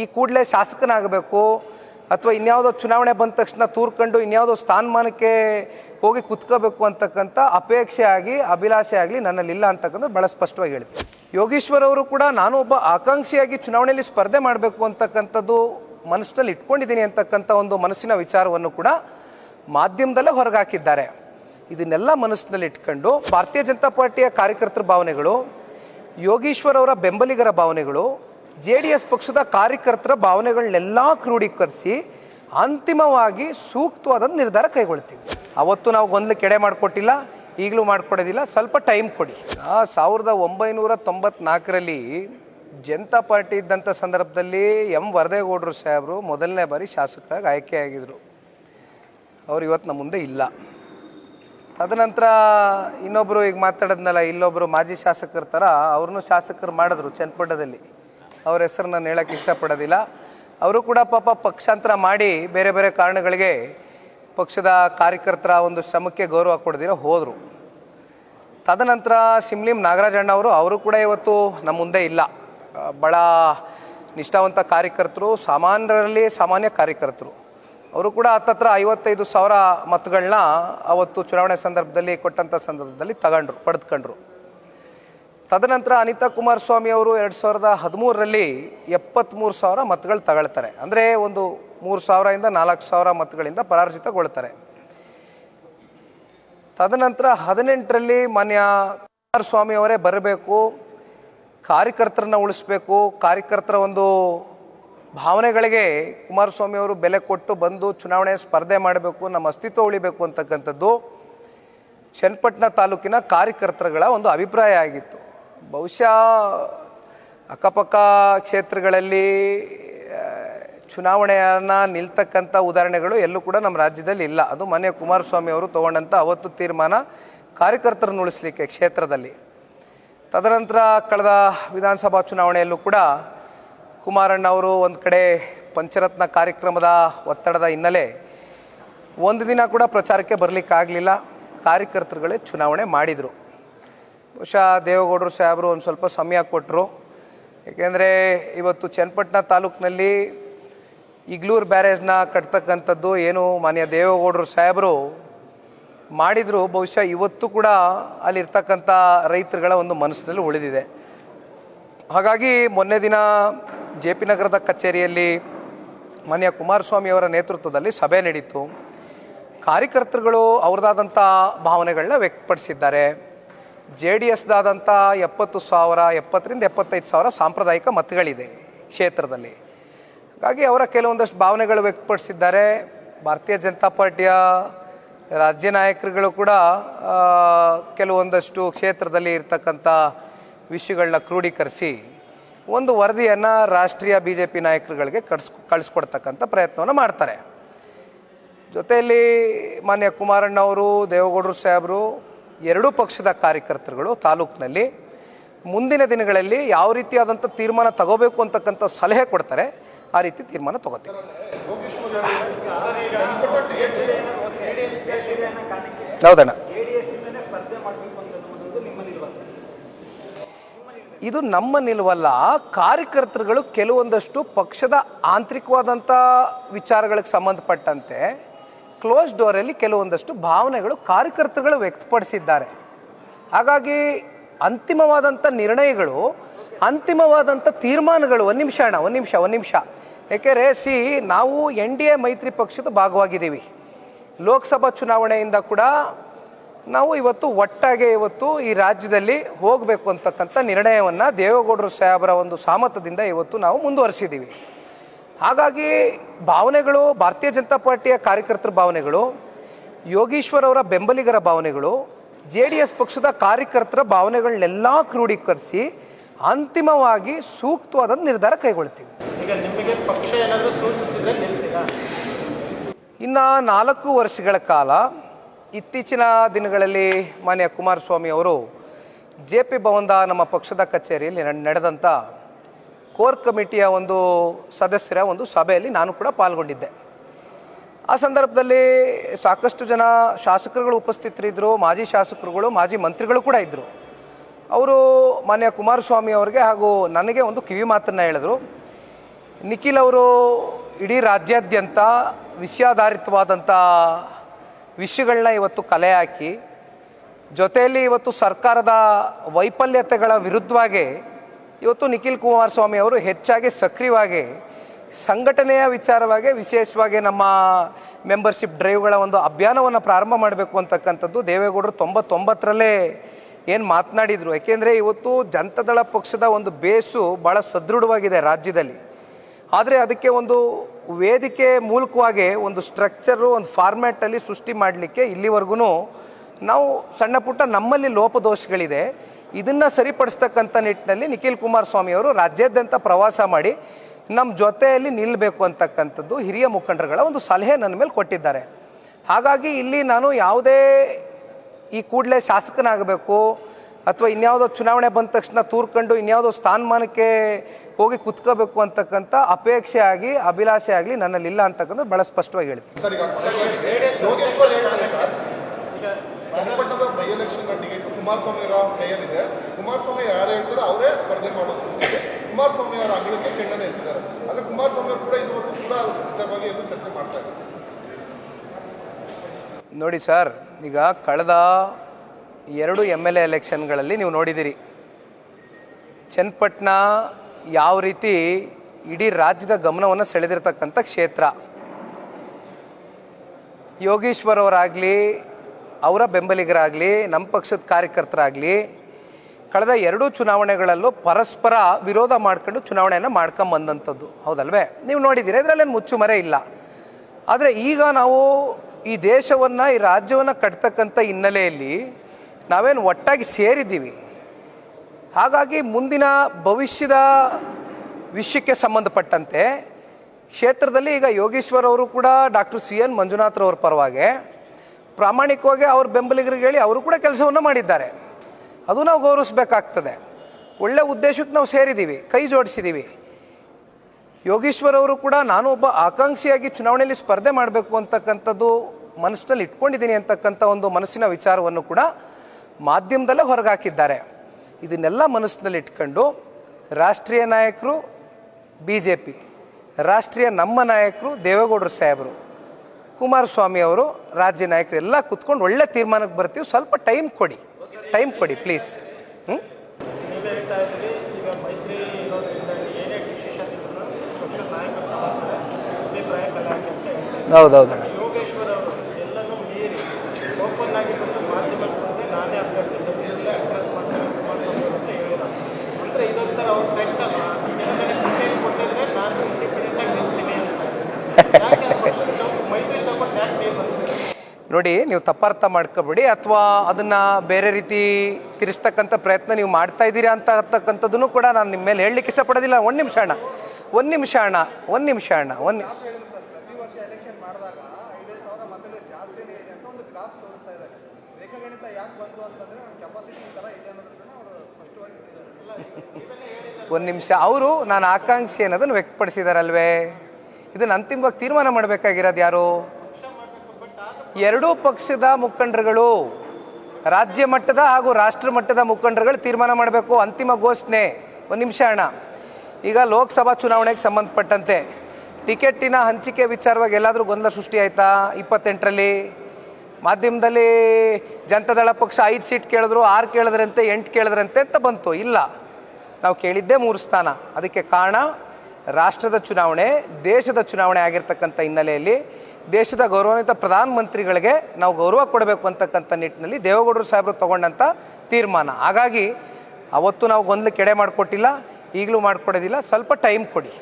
ಈ ಕೂಡಲೇ ಶಾಸಕನಾಗಬೇಕು ಅಥವಾ ಇನ್ಯಾವುದೋ ಚುನಾವಣೆ ಬಂದ ತಕ್ಷಣ ತೂರ್ಕೊಂಡು ಇನ್ಯಾವುದೋ ಸ್ಥಾನಮಾನಕ್ಕೆ ಹೋಗಿ ಕುತ್ಕೋಬೇಕು ಅಂತಕ್ಕಂಥ ಅಪೇಕ್ಷೆ ಆಗಿ ಅಭಿಲಾಷೆ ಆಗಲಿ ನನ್ನಲ್ಲಿಲ್ಲ ಅಂತಕ್ಕಂಥದ್ದು ಭಾಳ ಸ್ಪಷ್ಟವಾಗಿ ಹೇಳ್ತೀನಿ. ಯೋಗೀಶ್ವರ್ ಅವರು ಕೂಡ ನಾನು ಒಬ್ಬ ಆಕಾಂಕ್ಷಿಯಾಗಿ ಚುನಾವಣೆಯಲ್ಲಿ ಸ್ಪರ್ಧೆ ಮಾಡಬೇಕು ಅಂತಕ್ಕಂಥದ್ದು ಮನಸ್ಸಿನಲ್ಲಿ ಇಟ್ಕೊಂಡಿದ್ದೀನಿ ಅಂತಕ್ಕಂಥ ಒಂದು ಮನಸ್ಸಿನ ವಿಚಾರವನ್ನು ಕೂಡ ಮಾಧ್ಯಮದಲ್ಲೇ ಹೊರಗಾಕಿದ್ದಾರೆ. ಇದನ್ನೆಲ್ಲ ಮನಸ್ಸಿನಲ್ಲಿ ಇಟ್ಕೊಂಡು ಭಾರತೀಯ ಜನತಾ ಪಾರ್ಟಿಯ ಕಾರ್ಯಕರ್ತರ ಭಾವನೆಗಳು, ಯೋಗೀಶ್ವರ್ ಅವರ ಬೆಂಬಲಿಗರ ಭಾವನೆಗಳು ಜೆ ಡಿ ಎಸ್ ಪಕ್ಷದ ಕಾರ್ಯಕರ್ತರ ಭಾವನೆಗಳನ್ನೆಲ್ಲ ಕ್ರೋಢೀಕರಿಸಿ ಅಂತಿಮವಾಗಿ ಸೂಕ್ತವಾದ ನಿರ್ಧಾರ ಕೈಗೊಳ್ತೀವಿ. ಅವತ್ತು ನಾವು ಗೊಂದಲ ಕೆಡೆ ಮಾಡಿಕೊಟ್ಟಿಲ್ಲ, ಈಗಲೂ ಮಾಡಿಕೊಡೋದಿಲ್ಲ. ಸ್ವಲ್ಪ ಟೈಮ್ ಕೊಡಿ. ಆ ಸಾವಿರದ ಒಂಬೈನೂರ ತೊಂಬತ್ನಾಲ್ಕರಲ್ಲಿ ಜನತಾ ಪಾರ್ಟಿ ಇದ್ದಂಥ ಸಂದರ್ಭದಲ್ಲಿ ಎಂ ವರದೇಗೌಡರು ಸಾಹೇಬರು ಮೊದಲನೇ ಬಾರಿ ಶಾಸಕರಾಗಿ ಆಯ್ಕೆಯಾಗಿದ್ದರು ಅವರು ಇವತ್ತು ನಮ್ಮ ಮುಂದೆ ಇಲ್ಲ. ತದನಂತರ ಇನ್ನೊಬ್ಬರು ಈಗ ಮಾತಾಡೋದ್ನಲ್ಲ ಇಲ್ಲೊಬ್ಬರು ಮಾಜಿ ಶಾಸಕರ ಥರ, ಅವ್ರನ್ನೂ ಶಾಸಕರು ಮಾಡಿದ್ರು ಚನ್ನಪಟ್ಟಣದಲ್ಲಿ. ಅವ್ರ ಹೆಸರು ನಾನು ಹೇಳೋಕ್ಕೆ ಇಷ್ಟಪಡೋದಿಲ್ಲ. ಅವರು ಕೂಡ ಪಾಪ ಪಕ್ಷಾಂತರ ಮಾಡಿ ಬೇರೆ ಬೇರೆ ಕಾರಣಗಳಿಗೆ ಪಕ್ಷದ ಕಾರ್ಯಕರ್ತರ ಒಂದು ಶ್ರಮಕ್ಕೆ ಗೌರವ ಕೊಡದಿರೋ ಹೋದರು. ತದನಂತರ ಸಿಮ್ಲಿಂ ನಾಗರಾಜಣ್ಣ ಅವರು ಅವರು ಕೂಡ ಇವತ್ತು ನಮ್ಮ ಮುಂದೆ ಇಲ್ಲ. ಭಾಳ ನಿಷ್ಠಾವಂತ ಕಾರ್ಯಕರ್ತರು, ಸಾಮಾನ್ಯರಲ್ಲಿ ಸಾಮಾನ್ಯ ಕಾರ್ಯಕರ್ತರು. ಅವರು ಕೂಡ ಹತ್ತತ್ರ ಐವತ್ತೈದು ಸಾವಿರ ಮತಗಳನ್ನ ಅವತ್ತು ಚುನಾವಣೆ ಸಂದರ್ಭದಲ್ಲಿ ಕೊಟ್ಟಂಥ ಸಂದರ್ಭದಲ್ಲಿ ತಗೊಂಡ್ರು, ಪಡೆದುಕೊಂಡ್ರು. ತದನಂತರ ಅನಿತಾ ಕುಮಾರಸ್ವಾಮಿ ಅವರು ಎರಡು ಸಾವಿರದ ಹದಿಮೂರರಲ್ಲಿ ಎಪ್ಪತ್ತ್ಮೂರು ಸಾವಿರ ಮತಗಳು ತಗೊಳ್ತಾರೆ. ಅಂದರೆ ಒಂದು ಮೂರು ಸಾವಿರದಿಂದ ನಾಲ್ಕು ಸಾವಿರ ಮತಗಳಿಂದ ಪರಾರ್ಜಿತಗೊಳ್ತಾರೆ. ತದನಂತರ ಹದಿನೆಂಟರಲ್ಲಿ ಮಾನ್ಯ ಕುಮಾರಸ್ವಾಮಿ ಅವರೇ ಬರಬೇಕು, ಕಾರ್ಯಕರ್ತರನ್ನ ಉಳಿಸ್ಬೇಕು. ಕಾರ್ಯಕರ್ತರ ಒಂದು ಭಾವನೆಗಳಿಗೆ ಕುಮಾರಸ್ವಾಮಿ ಅವರು ಬೆಲೆ ಕೊಟ್ಟು ಬಂದು ಚುನಾವಣೆ ಸ್ಪರ್ಧೆ ಮಾಡಬೇಕು, ನಮ್ಮ ಅಸ್ತಿತ್ವ ಉಳಿಬೇಕು ಅಂತಕ್ಕಂಥದ್ದು. ಚನ್ನಪಟ್ಟಣ ತಾಲೂಕಿನ ಕಾರ್ಯಕರ್ತರುಗಳ ಒಂದು ಅಭಿಪ್ರಾಯ ಆಗಿತ್ತು. ಬಹುಶಃ ಅಕ್ಕಪಕ್ಕ ಕ್ಷೇತ್ರಗಳಲ್ಲಿ ಚುನಾವಣೆಯನ್ನು ನಿಲ್ತಕ್ಕಂಥ ಉದಾಹರಣೆಗಳು ಎಲ್ಲೂ ಕೂಡ ನಮ್ಮ ರಾಜ್ಯದಲ್ಲಿ ಇಲ್ಲ. ಅದು ಮಾನ್ಯ ಕುಮಾರಸ್ವಾಮಿ ಅವರು ತಗೊಂಡಂಥ ಅವತ್ತು ತೀರ್ಮಾನ ಕಾರ್ಯಕರ್ತರನ್ನು ಉಳಿಸ್ಲಿಕ್ಕೆ ಕ್ಷೇತ್ರದಲ್ಲಿ. ತದನಂತರ ಕಳೆದ ವಿಧಾನಸಭಾ ಚುನಾವಣೆಯಲ್ಲೂ ಕೂಡ ಕುಮಾರಣ್ಣ ಅವರು ಒಂದು ಕಡೆ ಪಂಚರತ್ನ ಕಾರ್ಯಕ್ರಮದ ಒತ್ತಡದ ಹಿನ್ನೆಲೆ ಒಂದು ದಿನ ಕೂಡ ಪ್ರಚಾರಕ್ಕೆ ಬರಲಿಕ್ಕಾಗಲಿಲ್ಲ. ಕಾರ್ಯಕರ್ತರುಗಳೇ ಚುನಾವಣೆ ಮಾಡಿದರು. ಬಹುಶಃ ದೇವೇಗೌಡರು ಸಾಹೇಬರು ಒಂದು ಸ್ವಲ್ಪ ಸಮಯ ಕೊಟ್ಟರು ಏಕೆಂದರೆ ಇವತ್ತು ಚನ್ನಪಟ್ಟಣ ತಾಲೂಕಿನಲ್ಲಿ ಇಗ್ಲೂರು ಬ್ಯಾರೇಜ್ನ ಕಟ್ತಕ್ಕಂಥದ್ದು ಏನು ಮಾನ್ಯ ದೇವೇಗೌಡರು ಸಾಹೇಬರು ಮಾಡಿದ್ರು. ಬಹುಶಃ ಇವತ್ತು ಕೂಡ ಅಲ್ಲಿರ್ತಕ್ಕಂಥ ರೈತರುಗಳ ಒಂದು ಮನಸ್ಸಿನಲ್ಲಿ ಉಳಿದಿದೆ. ಹಾಗಾಗಿ ಮೊನ್ನೆ ದಿನ ಜೆ ಪಿ ನಗರದ ಕಚೇರಿಯಲ್ಲಿ ಮಾನ್ಯ ಕುಮಾರಸ್ವಾಮಿಯವರ ನೇತೃತ್ವದಲ್ಲಿ ಸಭೆ ನಡೀತು. ಕಾರ್ಯಕರ್ತರುಗಳು ಅವ್ರದ್ದಾದಂಥ ಭಾವನೆಗಳನ್ನ ವ್ಯಕ್ತಪಡಿಸಿದ್ದಾರೆ. ಜೆ ಡಿ ಎಸ್ದಾದಂಥ ಎಪ್ಪತ್ತು ಸಾವಿರ, ಎಪ್ಪತ್ತರಿಂದ ಎಪ್ಪತ್ತೈದು ಸಾವಿರ ಸಾಂಪ್ರದಾಯಿಕ ಮತಗಳಿದೆ ಕ್ಷೇತ್ರದಲ್ಲಿ. ಹಾಗಾಗಿ ಅವರ ಕೆಲವೊಂದಷ್ಟು ಭಾವನೆಗಳು ವ್ಯಕ್ತಪಡಿಸಿದ್ದಾರೆ. ಭಾರತೀಯ ಜನತಾ ಪಾರ್ಟಿಯ ರಾಜ್ಯ ನಾಯಕರುಗಳು ಕೂಡ ಕೆಲವೊಂದಷ್ಟು ಕ್ಷೇತ್ರದಲ್ಲಿ ಇರ್ತಕ್ಕಂಥ ವಿಷಯಗಳನ್ನ ಕ್ರೋಢೀಕರಿಸಿ ಒಂದು ವರದಿಯನ್ನು ರಾಷ್ಟ್ರೀಯ ಬಿ ಜೆ ಪಿ ನಾಯಕರುಗಳಿಗೆ ಕಳ್ಸ್ ಕಳಿಸ್ಕೊಡ್ತಕ್ಕಂಥ ಪ್ರಯತ್ನವನ್ನು ಮಾಡ್ತಾರೆ. ಜೊತೆಯಲ್ಲಿ ಮಾನ್ಯ ಕುಮಾರಣ್ಣ ಅವರು ದೇವೇಗೌಡರು ಸಾಹೇಬರು ಎರಡೂ ಪಕ್ಷದ ಕಾರ್ಯಕರ್ತರುಗಳು ತಾಲೂಕಿನಲ್ಲಿ ಮುಂದಿನ ದಿನಗಳಲ್ಲಿ ಯಾವ ರೀತಿಯಾದಂಥ ತೀರ್ಮಾನ ತಗೋಬೇಕು ಅಂತಕ್ಕಂಥ ಸಲಹೆ ಕೊಡ್ತಾರೆ, ಆ ರೀತಿ ತೀರ್ಮಾನ ತಗೋತೀವಿ. ಹೌದಣ್ಣ. ಇದು ನಮ್ಮ ನಿಲುವಲ್ಲ, ಕಾರ್ಯಕರ್ತರುಗಳು ಕೆಲವೊಂದಷ್ಟು ಪಕ್ಷದ ಆಂತರಿಕವಾದಂಥ ವಿಚಾರಗಳಿಗೆ ಸಂಬಂಧಪಟ್ಟಂತೆ ಕ್ಲೋಸ್ ಡೋರಲ್ಲಿ ಕೆಲವೊಂದಷ್ಟು ಭಾವನೆಗಳು ಕಾರ್ಯಕರ್ತರುಗಳು ವ್ಯಕ್ತಪಡಿಸಿದ್ದಾರೆ. ಹಾಗಾಗಿ ಅಂತಿಮವಾದಂಥ ನಿರ್ಣಯಗಳು ಅಂತಿಮವಾದಂಥ ತೀರ್ಮಾನಗಳು, ಒಂದು ನಿಮಿಷ ಅಣ್ಣ, ಒಂದು ನಿಮಿಷ ಒಂದು ನಿಮಿಷ. ಏಕೆಂದರೆ, ಸಿ, ನಾವು ಎನ್ ಡಿ ಎ ಮೈತ್ರಿ ಪಕ್ಷದ ಭಾಗವಾಗಿದ್ದೀವಿ. ಲೋಕಸಭಾ ಚುನಾವಣೆಯಿಂದ ಕೂಡ ನಾವು ಇವತ್ತು ಒಟ್ಟಾಗೆ ಇವತ್ತು ಈ ರಾಜ್ಯದಲ್ಲಿ ಹೋಗಬೇಕು ಅಂತಕ್ಕಂಥ ನಿರ್ಣಯವನ್ನು ದೇವೇಗೌಡರು ಸಾಹೇಬರ ಒಂದು ಸಾಮರ್ಥ್ಯದಿಂದ ಇವತ್ತು ನಾವು ಮುಂದುವರಿಸಿದ್ದೀವಿ. ಹಾಗಾಗಿ ಭಾವನೆಗಳು ಭಾರತೀಯ ಜನತಾ ಪಾರ್ಟಿಯ ಕಾರ್ಯಕರ್ತರ ಭಾವನೆಗಳು ಯೋಗೀಶ್ವರ್ ಅವರ ಬೆಂಬಲಿಗರ ಭಾವನೆಗಳು ಜೆ ಡಿ ಎಸ್ ಪಕ್ಷದ ಕಾರ್ಯಕರ್ತರ ಭಾವನೆಗಳನ್ನೆಲ್ಲ ಕ್ರೋಢೀಕರಿಸಿ ಅಂತಿಮವಾಗಿ ಸೂಕ್ತವಾದ ನಿರ್ಧಾರ ಕೈಗೊಳ್ತೀವಿ. ಇನ್ನು ನಾಲ್ಕು ವರ್ಷಗಳ ಕಾಲ ಇತ್ತೀಚಿನ ದಿನಗಳಲ್ಲಿ ಮಾನ್ಯ ಕುಮಾರಸ್ವಾಮಿ ಅವರು ಜೆ ಪಿ ಭವನದ ನಮ್ಮ ಪಕ್ಷದ ಕಚೇರಿಯಲ್ಲಿ ನಡ್- ನಡೆದಂಥ ಕೋರ್ ಕಮಿಟಿಯ ಒಂದು ಸದಸ್ಯರ ಒಂದು ಸಭೆಯಲ್ಲಿ ನಾನು ಕೂಡ ಪಾಲ್ಗೊಂಡಿದ್ದೆ. ಆ ಸಂದರ್ಭದಲ್ಲಿ ಸಾಕಷ್ಟು ಜನ ಶಾಸಕರುಗಳು ಉಪಸ್ಥಿತರಿದ್ದರು, ಮಾಜಿ ಶಾಸಕರುಗಳು, ಮಾಜಿ ಮಂತ್ರಿಗಳು ಕೂಡ ಇದ್ದರು. ಅವರು ಮಾನ್ಯ ಕುಮಾರಸ್ವಾಮಿ ಅವರಿಗೆ ಹಾಗೂ ನನಗೆ ಒಂದು ಕಿವಿ ಮಾತನ್ನು ಹೇಳಿದರು. ನಿಖಿಲ್ ಅವರು ಇಡೀ ರಾಜ್ಯಾದ್ಯಂತ ವಿಷಯಾಧಾರಿತವಾದಂಥ ವಿಷಯಗಳನ್ನ ಇವತ್ತು ಕಲೆ ಹಾಕಿ, ಜೊತೆಯಲ್ಲಿ ಇವತ್ತು ಸರ್ಕಾರದ ವೈಫಲ್ಯತೆಗಳ ವಿರುದ್ಧವಾಗಿ ಇವತ್ತು ನಿಖಿಲ್ ಕುಮಾರಸ್ವಾಮಿ ಅವರು ಹೆಚ್ಚಾಗಿ ಸಕ್ರಿಯವಾಗಿ ಸಂಘಟನೆಯ ವಿಚಾರವಾಗಿ, ವಿಶೇಷವಾಗಿ ನಮ್ಮ ಮೆಂಬರ್ಶಿಪ್ ಡ್ರೈವ್ಗಳ ಒಂದು ಅಭಿಯಾನವನ್ನು ಪ್ರಾರಂಭ ಮಾಡಬೇಕು ಅಂತಕ್ಕಂಥದ್ದು ದೇವೇಗೌಡರು ತೊಂಬತ್ತೊಂಬತ್ತರಲ್ಲೇ ಏನು ಮಾತನಾಡಿದರು. ಯಾಕೆಂದರೆ ಇವತ್ತು ಜನತಾದಳ ಪಕ್ಷದ ಒಂದು ಬೇಸು ಭಾಳ ಸದೃಢವಾಗಿದೆ ರಾಜ್ಯದಲ್ಲಿ. ಆದರೆ ಅದಕ್ಕೆ ಒಂದು ವೇದಿಕೆ ಮೂಲಕವಾಗಿ ಒಂದು ಸ್ಟ್ರಕ್ಚರು, ಒಂದು ಫಾರ್ಮ್ಯಾಟಲ್ಲಿ ಸೃಷ್ಟಿ ಮಾಡಲಿಕ್ಕೆ ಇಲ್ಲಿವರೆಗೂ ನಾವು ಸಣ್ಣ ಪುಟ್ಟ ನಮ್ಮಲ್ಲಿ ಲೋಪದೋಷಗಳಿದೆ. ಇದನ್ನು ಸರಿಪಡಿಸ್ತಕ್ಕಂಥ ನಿಟ್ಟಿನಲ್ಲಿ ನಿಖಿಲ್ ಕುಮಾರಸ್ವಾಮಿ ಅವರು ರಾಜ್ಯಾದ್ಯಂತ ಪ್ರವಾಸ ಮಾಡಿ ನಮ್ಮ ಜೊತೆಯಲ್ಲಿ ನಿಲ್ಲಬೇಕು ಅಂತಕ್ಕಂಥದ್ದು ಹಿರಿಯ ಮುಖಂಡರುಗಳ ಒಂದು ಸಲಹೆ ನನ್ನ ಮೇಲೆ ಕೊಟ್ಟಿದ್ದಾರೆ. ಹಾಗಾಗಿ ಇಲ್ಲಿ ನಾನು ಯಾವುದೇ ಈ ಕೂಡಲೇ ಶಾಸಕನಾಗಬೇಕು ಅಥವಾ ಇನ್ಯಾವುದೋ ಚುನಾವಣೆ ಬಂದ ತಕ್ಷಣ ತೂರ್ಕೊಂಡು ಇನ್ಯಾವುದೋ ಸ್ಥಾನಮಾನಕ್ಕೆ ಹೋಗಿ ಕುತ್ಕೋಬೇಕು ಅಂತಕ್ಕಂಥ ಅಪೇಕ್ಷೆ ಆಗಿ, ಅಭಿಲಾಷೆ ಆಗಲಿ ನನ್ನಲ್ಲಿಲ್ಲ ಅಂತಕ್ಕಂಥ ಭಾಳ ಸ್ಪಷ್ಟವಾಗಿ ಹೇಳ್ತೀನಿ ಸರ್ ಈಗ ಯೋಗೇಶ್ವರ್ ಹೇಳ್ತಾರೆ ಸರ್ ಚನ್ನಪಟ್ಟಣದ ಬೈ ಎಲೆಕ್ಷನ್ ಟಿಕೆಟ್ ಕುಮಾರಸ್ವಾಮಿ ಅವರ ಕೈಯಲ್ಲಿದೆ. ಕುಮಾರಸ್ವಾಮಿ ಯಾರು ಹೇಳ್ತಾರೋ ಅವರೇ ಸ್ಪರ್ಧೆ ಮಾಡೋದು. ಕುಮಾರಸ್ವಾಮಿ ಅವರ ಅಂಗಳಕ್ಕೆ ಚೆಂಡನ್ನು ಎಸೆದಿದ್ದಾರೆ ಆದರೆ ಕುಮಾರಸ್ವಾಮಿ ಅವರು ಕೂಡ ಇದುವರೆಗೂ ಕೂಡ ವಿಚಾರವಾಗಿ ಎಂದು ಚರ್ಚೆ ಮಾಡ್ತಾ ಇದ್ದಾರೆ ನೋಡಿ ಸರ್, ಈಗ ಕಳೆದ ಎರಡು ಎಂ ಎಲ್ ಎ ಎಲೆಕ್ಷನ್ಗಳಲ್ಲಿ ನೀವು ನೋಡಿದ್ದೀರಿ ಚನ್ನಪಟ್ಟಣ ಯಾವ ರೀತಿ ಇಡೀ ರಾಜ್ಯದ ಗಮನವನ್ನು ಸೆಳೆದಿರ್ತಕ್ಕಂಥ ಕ್ಷೇತ್ರ. ಯೋಗೀಶ್ವರ್ ಅವರಾಗಲಿ ಅವರ ಬೆಂಬಲಿಗರಾಗಲಿ, ನಮ್ಮ ಪಕ್ಷದ ಕಾರ್ಯಕರ್ತರಾಗಲಿ, ಕಳೆದ ಎರಡೂ ಚುನಾವಣೆಗಳಲ್ಲೂ ಪರಸ್ಪರ ವಿರೋಧ ಮಾಡ್ಕೊಂಡು ಚುನಾವಣೆಯನ್ನು ಮಾಡ್ಕೊಂಬಂದಂಥದ್ದು ಹೌದಲ್ವೇ? ನೀವು ನೋಡಿದ್ದೀರಿ? ಇದರಲ್ಲೇನು ಮುಚ್ಚುಮರೆ ಇಲ್ಲ. ಆದರೆ ಈಗ ನಾವು ಈ ದೇಶವನ್ನು, ಈ ರಾಜ್ಯವನ್ನು ಕಟ್ತಕ್ಕಂಥ ಹಿನ್ನೆಲೆಯಲ್ಲಿ ನಾವೇನು ಒಟ್ಟಾಗಿ ಸೇರಿದ್ದೀವಿ. ಹಾಗಾಗಿ ಮುಂದಿನ ಭವಿಷ್ಯದ ವಿಷಯಕ್ಕೆ ಸಂಬಂಧಪಟ್ಟಂತೆ ಕ್ಷೇತ್ರದಲ್ಲಿ ಈಗ ಯೋಗೇಶ್ವರ್ ಅವರು ಕೂಡ ಡಾಕ್ಟರ್ ಸಿ ಎನ್ ಮಂಜುನಾಥ್ರವ್ರ ಪರವಾಗಿ ಪ್ರಾಮಾಣಿಕವಾಗಿ ಅವ್ರ ಬೆಂಬಲಿಗರಿಗೆ ಹೇಳಿ ಅವರು ಕೂಡ ಕೆಲಸವನ್ನು ಮಾಡಿದ್ದಾರೆ. ಅದು ನಾವು ಗೌರವಿಸಬೇಕಾಗ್ತದೆ. ಒಳ್ಳೆ ಉದ್ದೇಶಕ್ಕೆ ನಾವು ಸೇರಿದ್ದೀವಿ, ಕೈ ಜೋಡಿಸಿದ್ದೀವಿ. ಯೋಗೀಶ್ವರ್ ಅವರು ಕೂಡ ನಾನು ಒಬ್ಬ ಆಕಾಂಕ್ಷಿಯಾಗಿ ಚುನಾವಣೆಯಲ್ಲಿ ಸ್ಪರ್ಧೆ ಮಾಡಬೇಕು ಅಂತಕ್ಕಂಥದ್ದು ಮನಸ್ಸಿನಲ್ಲಿ ಇಟ್ಕೊಂಡಿದ್ದೀನಿ ಅಂತಕ್ಕಂಥ ಒಂದು ಮನಸ್ಸಿನ ವಿಚಾರವನ್ನು ಕೂಡ ಮಾಧ್ಯಮದಲ್ಲೇ ಹೊರಗಾಕಿದ್ದಾರೆ. ಇದನ್ನೆಲ್ಲ ಮನಸ್ಸಿನಲ್ಲಿ ಇಟ್ಕೊಂಡು ರಾಷ್ಟ್ರೀಯ ನಾಯಕರು ಬಿ ಜೆ ಪಿ ರಾಷ್ಟ್ರೀಯ ನಮ್ಮ ನಾಯಕರು ದೇವೇಗೌಡರು ಸಾಹೇಬರು ಕುಮಾರಸ್ವಾಮಿ ಅವರು ರಾಜ್ಯ ನಾಯಕರು ಎಲ್ಲ ಕುತ್ಕೊಂಡು ಒಳ್ಳೆ ತೀರ್ಮಾನಕ್ಕೆ ಬರ್ತೀವಿ. ಸ್ವಲ್ಪ ಟೈಮ್ ಕೊಡಿ. ಟೈಮ್ ಕೊಡಿ ಪ್ಲೀಸ್ ಹ್ಞೂ ನೀವೇ ನೋಡಿ ನೀವು ತಪ್ಪಾರ್ಥ ಮಾಡ್ಕೋಬೇಡಿ ಅಥವಾ ಅದನ್ನ ಬೇರೆ ರೀತಿ ತಿರ್ಸ್ತಕ್ಕಂಥ ಪ್ರಯತ್ನ ನೀವು ಮಾಡ್ತಾ ಇದ್ದೀರಾ ಅಂತ ಅಂತಕ್ಕಂಥದ್ದನ್ನು ಕೂಡ ನಾನು ನಿಮ್ಮ ಮೇಲೆ ಹೇಳಲಿಕ್ಕೆ ಇಷ್ಟಪಡೋದಿಲ್ಲ. ಒಂದು ನಿಮಿಷ ಅಣ್ಣ. ಒಂದು ನಿಮಿಷ ಅಣ್ಣ. ಒಂದು ನಿಮಿಷ ಅಣ್ಣ. ಒಂದು ಒಂದು ನಿಮಿಷ. ಅವರು ನಾನು ಆಕಾಂಕ್ಷಿ ಅನ್ನೋದನ್ನು ವ್ಯಕ್ತಪಡಿಸಿದಾರಲ್ವೇ? ಇದನ್ನು ಅಂತಿಮವಾಗಿ ತೀರ್ಮಾನ ಮಾಡಬೇಕಾಗಿರೋದು ಯಾರು? ಎರಡೂ ಪಕ್ಷದ ಮುಖಂಡರುಗಳು ರಾಜ್ಯ ಮಟ್ಟದ ಹಾಗೂ ರಾಷ್ಟ್ರ ಮಟ್ಟದ ಮುಖಂಡರುಗಳು ತೀರ್ಮಾನ ಮಾಡಬೇಕು. ಅಂತಿಮ ಘೋಷಣೆ. ಒಂದು ನಿಮಿಷ ಅಣ್ಣ. ಈಗ ಲೋಕಸಭಾ ಚುನಾವಣೆಗೆ ಸಂಬಂಧಪಟ್ಟಂತೆ ಟಿಕೆಟಿನ ಹಂಚಿಕೆ ವಿಚಾರವಾಗಿ ಎಲ್ಲಾದರೂ ಗೊಂದಲ ಸೃಷ್ಟಿ ಆಯ್ತಾ? ಇಪ್ಪತ್ತೆಂಟರಲ್ಲಿ ಮಾಧ್ಯಮದಲ್ಲಿ ಜನತಾದಳ ಪಕ್ಷ ಐದು ಸೀಟ್ ಕೇಳಿದ್ರು, ಆರು ಕೇಳಿದ್ರಂತೆ, ಎಂಟು ಕೇಳಿದ್ರಂತೆ ಅಂತ ಬಂತು. ಇಲ್ಲ. ನಾವು ಕೇಳಿದ್ದೇ ಮೂರು ಸ್ಥಾನ. ಅದಕ್ಕೆ ಕಾರಣ ರಾಷ್ಟ್ರದ ಚುನಾವಣೆ, ದೇಶದ ಚುನಾವಣೆ ಆಗಿರ್ತಕ್ಕಂಥ ಹಿನ್ನೆಲೆಯಲ್ಲಿ ದೇಶದ ಗೌರವಾನ್ವಿತ ಪ್ರಧಾನಮಂತ್ರಿಗಳಿಗೆ ನಾವು ಗೌರವ ಕೊಡಬೇಕು ಅಂತಕ್ಕಂಥ ನಿಟ್ಟಿನಲ್ಲಿ ದೇವೇಗೌಡರು ಸಾಹೇಬರು ತಗೊಂಡಂಥ ತೀರ್ಮಾನ. ಹಾಗಾಗಿ ಅವತ್ತು ನಾವು ಗೊಂದಲ ಎಡೆ ಮಾಡಿಕೊಟ್ಟಿಲ್ಲ, ಈಗಲೂ ಮಾಡಿಕೊಡೋದಿಲ್ಲ, ಸ್ವಲ್ಪ ಟೈಮ್ ಕೊಡಿ.